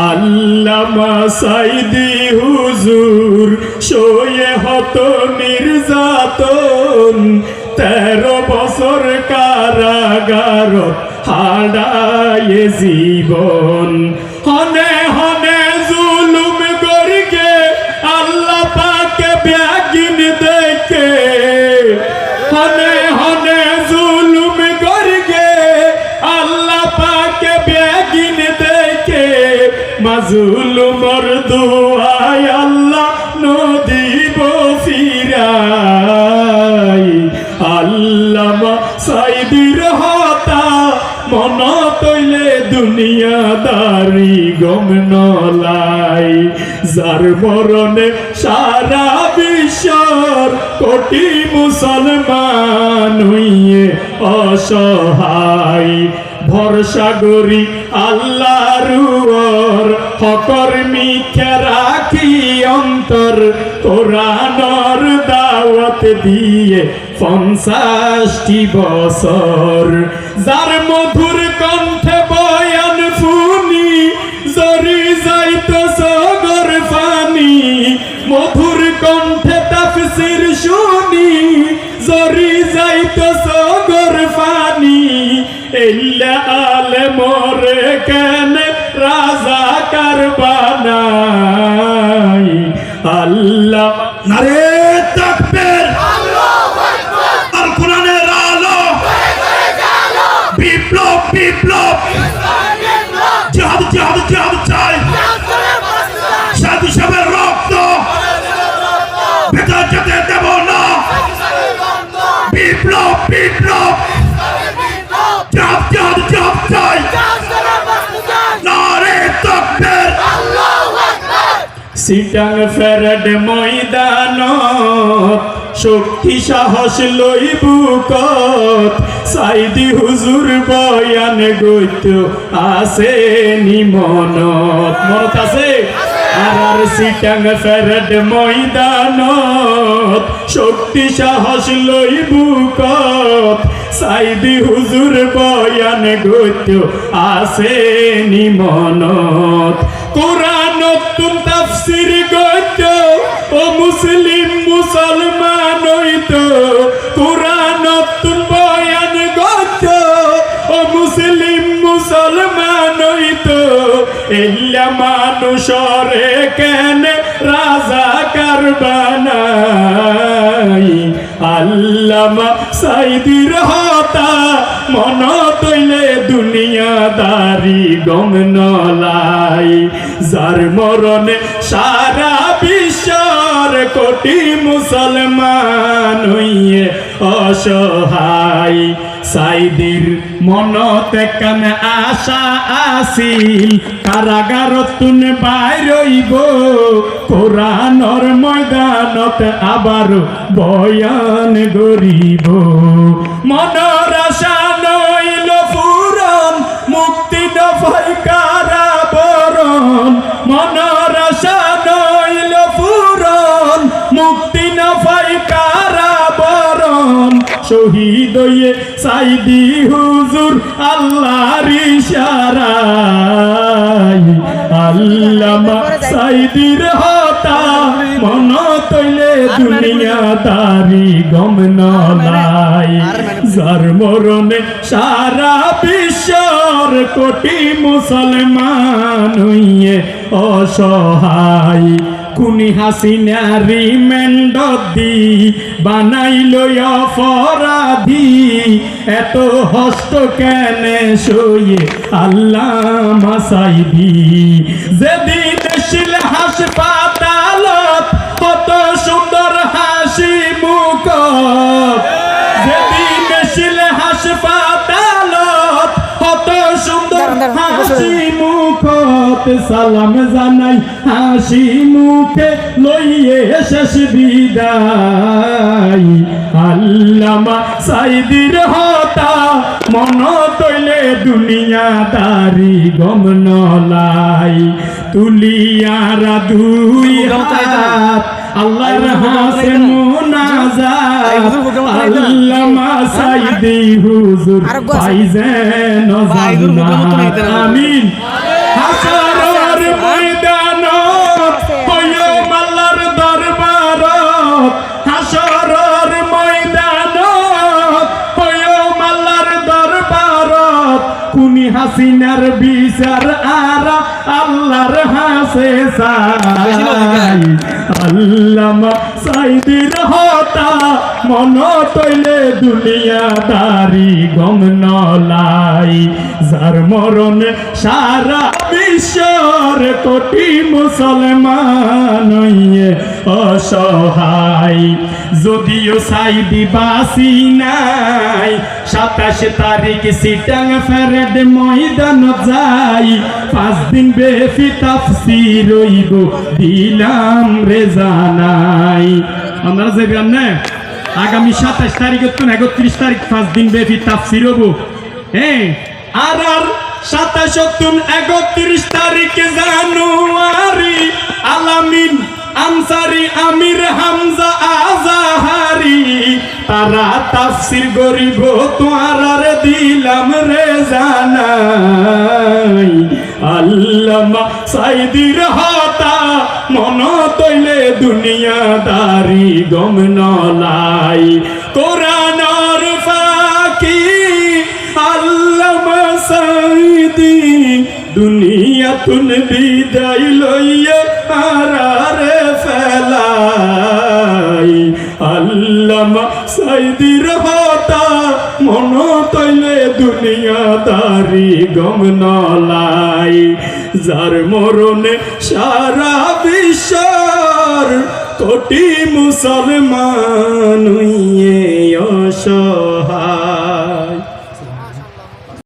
আল্লামা সাইদি হুজুর শোয়ে হত নির্যাতন। তেরো বছর কারাগার হাডায় জীবন। হনে মাজুলুমর দোয়ায় আল্লাহ নদী বসিরাই। আল্লামা সাইদির হতা, মন তৈলে দুনিয়াদারি গম নলাই। যার মরণে সারা বিশ্বর কোটি মুসলমান হইয়ে অসহায়। ভরসা করি আল্লাহর উপর হকর মিথ্যা রাখি অন্তর। কোরআনর দাওয়াত দিয়ে পঞ্চাশটি বছর। যার মধুর কণ্ঠে বয়ান ফুনি জরি যাইত সগর ফানি। মধুর কণ্ঠে তাফসির শুনি, জরি যাইত সগর ফানি। ইল্লা আলে মরে কেন রাজা কারবানাই। আল্লাহ নারে তাকবীর। আল কোরআনের আলো। বিপ্লব বিপ্লব। জিহাদ জিহাদ জিহাদ রক্ত। ভেতর যেতে দেব না। বিপ্লব বিপ্লব। সিটাং ফেরড ময়দান, শক্তি সাহস লই বুকত সাইদি হুজুর বয়ান গইত আছে নিমনত মনত? আছে? আর সিটাং ফেরড ময়দান, শক্তি সাহস লই বুকত সাইদি হুজুর বয়ান গইত আছে নিমনত কোরআন তাফসির গইত ও মুসলিম মুসলমান হইত। কোরআন বয়ান গইত ও মুসলিম মুসলমান হইত। ইল্লা মানুষরে কেন রাজা কারবানাই আল্লামা সাইদির হতা, মন তৈলে দুনিয়াদারি গম নলাই। যার মরণে সারা বিশ্বর কোটি মুসলমান হইয়ে অসহায়। সাইদির মনতে কান আশা আসিল কারাগার তুন বাইরইব কোরআনর ময়দানত আবার বয়ান গরিব মনর শহীদ হয়ে সাইদি হুজুর আল্লাহর ইশারায়। আল্লামা সাইদির হতা মন তৈলে দুনিয়াদারি গম নলাই যার মরণে সারা বিশ্বর কোটি মুসলমান হইয়ে অসহায়। কুনি হাসিনারি মেন্ডি বানাইল অপরাধী। এত হস্ত কেনে সইয়ে আল্লাহ মাসাইবি? যেদিন ছিল হাসপাতালত কত সুন্দর সালাম জানাই হাসি মুখে লইয়ে শেষ বিদায়। আল্লামা সাইদির হতা মন তৈলে দুনিয়াদারি গম নলাই। তুলিয়ারা দুই হাত আল্লাহর হাসে মুনাজাত। আল্লামা সাইদি হুজুর পাইজেন আমিন। আর বিচার আর আল্লাহর হাসে আল্লামা সাইদির হতা মন তৈলে দুনিয়া গম গমনলাই যার মরণে সারা বিশ্বর কোটি মুসলমান অসহায়। যদিও সাইদি বাসি নাই সাতাশ তারিখ সিটাং ফেরেড ময়দান যাই। পাঁচ দিন বেফি তাফসির রইব দিলাম রে জানাই আপনারা যাবেন না, আগামী সাতাশ তারিখ তো একত্রিশ তারিখ পাঁচ দিন বেফি তাফসির হব হ্যাঁ আর আর সাতাশ একত্রিশ তারিখ জানুয়ারি, আলামিন, আনসারি, আমির হামজা তারা তাফসির গরিব তোয়ার দিলাম রে জানাই। আল্লামা সাইদির হাতা, মন তৈলে দুনিয়াদারি গম নলাই। কোরআনর ফাকি, আল্লামা সাইদি দুনিয়া তুন বিদায় লইয়া দুনিয়াদারি গম নলাই যার মরণে সারা বিশ্বর কোটি মুসলমান অসহায়।